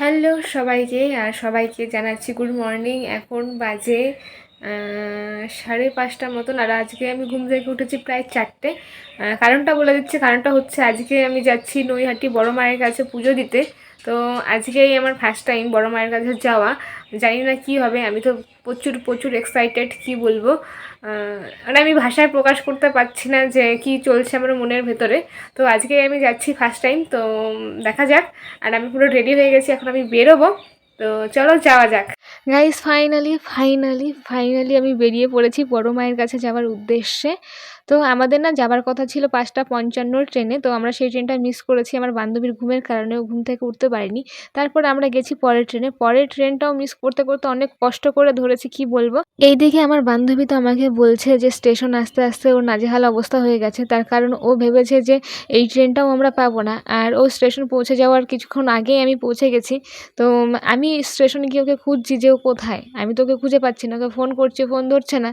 Hello সবাইকে, আর সবাইকে জানাচ্ছি গুড মর্নিং। এখন বাজে সাড়ে পাঁচটার মতন, আর আজকে আমি ঘুম থেকে উঠেছি প্রায় চারটে। কারণটা বলে দিচ্ছি, কারণটা হচ্ছে আজকে আমি যাচ্ছি নৈহাটি বড় মায়ের কাছে পুজো দিতে। তো আজকেই আমার ফার্স্ট টাইম বড় মায়ের কাছে যাওয়া। জানি না কি হবে, আমি তো প্রচুর প্রচুর এক্সাইটেড কি বলব? মানে আমি ভাষায় প্রকাশ করতে পারছি না যে কি চলছে আমার মনের ভেতরে। তো আজকে আমি যাচ্ছি ফার্স্ট টাইম তো দেখা যাক। আর আমি পুরো রেডি হয়ে গেছি, এখন আমি বেরোবো। তো চলো যাওয়া যাক। গাইস ফাইনালি ফাইনালি ফাইনালি আমি বেরিয়ে পড়েছি বড় মায়ের কাছে যাওয়ার উদ্দেশ্যে। তো আমাদের না যাবার কথা ছিল পাঁচটা পঞ্চান্নর ট্রেনে তো আমরা সেই ট্রেনটা মিস করেছি। আমার বান্ধবীর ঘুমের কারণে ঘুম থেকে উঠতে পারিনি। তারপর আমরা গেছি পরের ট্রেনে পরের ট্রেনটাও মিস করতে করতে অনেক কষ্ট করে ধরেছি কি বলব? এইদিকে আমার বান্ধবী তো আমাকে বলছে যে স্টেশন আস্তে আস্তে ওর নাজেহাল অবস্থা হয়ে গেছে। তার কারণ ও ভেবেছে যে এই ট্রেনটাও আমরা পাবো না। আর ও স্টেশন পৌঁছে যাওয়ার কিছুক্ষণ আগেই আমি পৌঁছে গেছি। তো উম, আমি স্টেশনে গিয়ে ওকে খুঁজছি যে ও কোথায়। আমি তো ওকে খুঁজে পাচ্ছি না, ওকে ফোন করছি ফোন ধরছে না।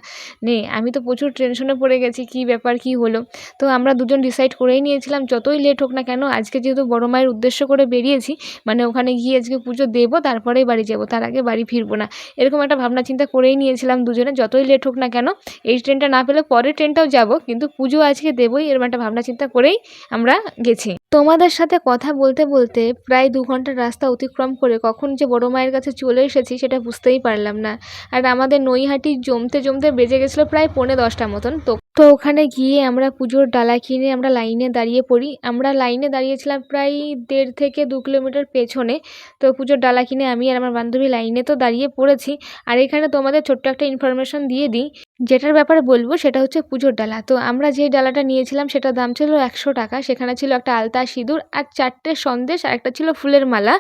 নেই আমি তো প্রচুর টেনশনে পড়ে গেছি, কি ব্যাপার, কি হলো? তো আমরা দুজন ডিসাইড করেই নিয়েছিলাম, যতই লেট হোক না কেন, আজকে যেহেতু বড় মায়ের উদ্দেশ্য করে বেরিয়েছি মানে ওখানে গিয়ে আজকে পুজো দেবো, তারপরেই বাড়ি যাব, তার আগে বাড়ি ফিরবো না। এরকম একটা ভাবনা চিন্তা করেই নিয়েছিলাম দুজনে, যতই লেট হোক না কেন, এই ট্রেনটা না পেলে পরের ট্রেনটাও যাব, কিন্তু পুজো আজকে দেবই, এরকম একটা ভাবনা চিন্তা করেই আমরা গেছি। তোমাদের সাথে কথা বলতে বলতে প্রায় দু ঘণ্টার রাস্তা অতিক্রম করে কখন যে বড় মায়ের কাছে চলে এসেছি সেটা বুঝতেই পারলাম না। আর আমাদের নৈহাটি জমতে জমতে বেজে গেছিল প্রায় পৌনে দশটা মতন, তো তো ওখানে গিয়ে আমরা পুজোর ডালা কিনে আমরা লাইনে দাঁড়িয়ে পড়ি। আমরা লাইনে দাঁড়িয়েছিলাম প্রায় দেড় থেকে দু কিলোমিটার পেছনে। তো পুজোর ডালা কিনে আমি আর আমার বান্ধবী লাইনে তো দাঁড়িয়ে পড়েছি। আর এখানে তোমাদের ছোট্ট একটা ইনফরমেশন দিয়ে দিই। যেটার ব্যাপারে বলব সেটা হচ্ছে পুজোর ডালা। তো আমরা যে ডালাটা নিয়েছিলাম সেটার দাম ছিল একশো টাকা। সেখানে ছিল একটা আলতা সিঁদুর আর চারটে সন্দেশ আর একটা ছিল ফুলের মালা।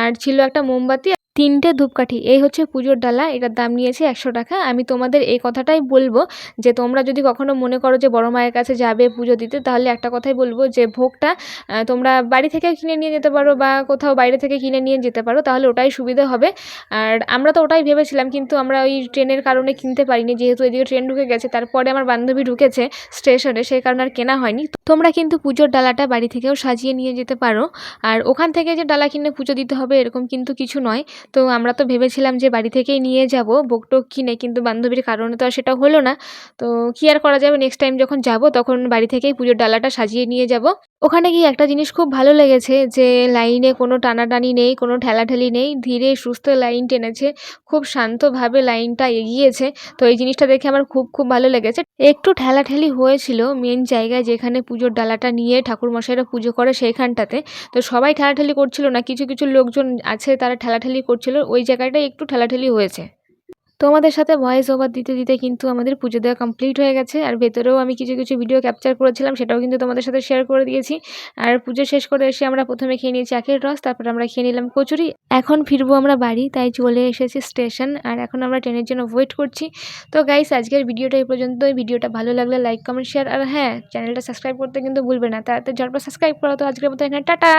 আর ছিল একটা মোমবাতি তিনটে ধূপকাঠি। এই হচ্ছে পুজোর ডালা, এটার দাম নিয়েছে একশো টাকা। আমি তোমাদের এই কথাটাই বলব যে তোমরা যদি কখনো মনে করো যে বড় মায়ের কাছে যাবে পুজো দিতে, তাহলে একটা কথাই বলব যে ভোগটা তোমরা বাড়ি থেকে কিনে নিয়ে যেতে পারো বা কোথাও বাইরে থেকে কিনে নিয়ে যেতে পারো, তাহলে ওটাই সুবিধা হবে। আর আমরা তো ওটাই ভেবেছিলাম, কিন্তু আমরা ওই ট্রেনের কারণে কিনতে পারিনি, যেহেতু এদিকে ট্রেন ঢুকে গেছে, তারপরে আমার বান্ধবী ঢুকেছে স্টেশনে, সেই কারণে আর কেনা হয়নি। তোমরা কিন্তু পুজোর ডালাটা বাড়ি থেকেও সাজিয়ে নিয়ে যেতে পারো। আর ওখান থেকে যে ডালা কিনে পুজো দিতে হবে, এরকম কিন্তু কিছু নয়। তো আমরা তো ভেবেছিলাম যে বাড়ি থেকেই নিয়ে যাব টোক কিনে কিন্তু বান্ধবীর কারণে তো আর সেটা হলো না। তো কী আর করা যাবে নেক্সট টাইম যখন যাব, তখন বাড়ি থেকেই পুজোর ডালাটা সাজিয়ে নিয়ে যাব। ওখানে গিয়ে একটা জিনিস খুব ভালো লেগেছে যে লাইনে কোনো টানাটানি নেই, কোনো ঠেলাঠেলি নেই, ধীরে সুস্থ লাইন টেনেছে, খুব শান্তভাবে লাইনটা এগিয়েছে। তো এই জিনিসটা দেখে আমার খুব খুব ভালো লেগেছে। একটু ঠেলাঠেলি হয়েছিল মেন জায়গায় যেখানে পুজোর ডালাটা নিয়ে ঠাকুরমশাইরা পুজো করে সেইখানটাতে। তো সবাই ঠেলাঠেলি করছিল না, কিছু কিছু লোকজন আছে তারা ঠেলাঠেলি করছিল, ওই জায়গাটায় একটু ঠেলাঠেলি হয়েছে। তোমাদের সাথে ভয়েস ওভার দিতে দিতে কিন্তু আমাদের পুজো দেওয়া কমপ্লিট হয়ে গেছে। আর ভেতরেও আমি কিছু কিছু ভিডিও ক্যাপচার করেছিলাম, সেটাও কিন্তু তোমাদের সাথে শেয়ার করে দিয়েছি। আর পুজো শেষ করে এসে আমরা প্রথমে খেয়ে নিয়েছি আখের রস, তারপর আমরা খেয়ে নিলাম কচুরি। এখন ফিরবো আমরা বাড়ি, তাই চলে এসেছি স্টেশন আর এখন আমরা ট্রেনের জন্য ওয়েট করছি। তো গাইস আজকের ভিডিওটা এই পর্যন্তই। ভিডিওটা ভালো লাগলে লাইক কমেন্ট শেয়ার আর হ্যাঁ চ্যানেলটা সাবস্ক্রাইব করতে কিন্তু ভুলবে না। তাড়াতাড়ি ঝটপট সাবস্ক্রাইব করো। তো আজকের মতো এখানে, টাটা!